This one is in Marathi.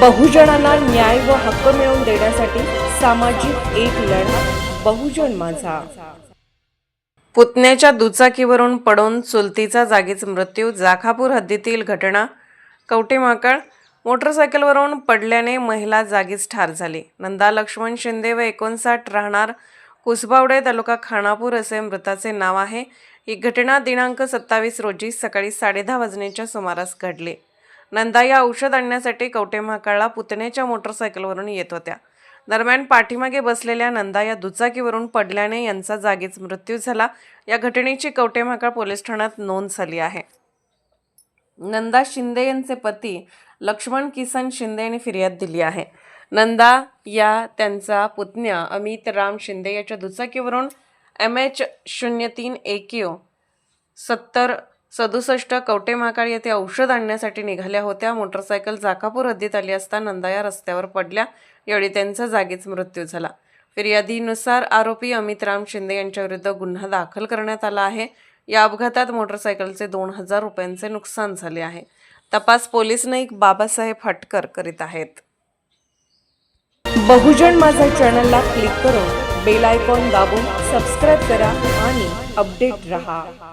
बहुजनांना न्याय व हक्क मिळवून देण्यासाठी सामाजिक एक लढा बहुजन माझा. पुतण्याच्या दुचाकीवरून पडून चुलतीचा जागीच मृत्यू जाखापूर हद्दीतील घटना. कवटेमाकळ मोटरसायकलवरून पडल्याने महिला जागीच ठार झाली. नंदा लक्ष्मण शिंदे व एकोणसाठ राहणार कुसबावडे तालुका खानापूर असे मृताचे नाव आहे. ही घटना दिनांक सत्तावीस रोजी सकाळी साडेदहा वाजण्याच्या सुमारास घडली. नंदा या औषध आणण्यासाठी कवटेमहाकाळला पुतण्याच्या मोटरसायकलवरून येत होत्या. दरम्यान पाठीमागे बसलेल्या नंदा या दुचाकीवरून पडल्याने यांचा जागीच मृत्यू झाला. या घटनेची कवटेमहाकाळ पोलीस ठाण्यात नोंद झाली आहे. नंदा शिंदे यांचे पती लक्ष्मण किसन शिंदे यांनी फिर्याद दिली आहे. नंदा या त्यांचा पुतण्या अमित राम शिंदे याच्या दुचाकीवरून एम एच शून्य तीन एकयू सत्तर सदुसष्ट कवटे येथे औषध आणण्यासाठी निघाल्या होत्या. मोटरसायकल जाकापूर हद्दीत आली असता नंदा या रस्त्यावर पडल्या. यावेळी त्यांचा जागीच मृत्यू झाला. फिर्यादीनुसार आरोपी अमित राम शिंदे यांच्याविरुद्ध गुन्हा दाखल करण्यात आला आहे. या अपघातात मोटरसायकलचे दोन हजार रुपयांचे नुकसान झाले आहे. तपास पोलीस नाईक बाबासाहेब हटकर करीत आहेत. बहुजन माझा चॅनलला क्लिक करून बेल आयकॉन दाबून सबस्क्राईब करा आणि अपडेट रहा.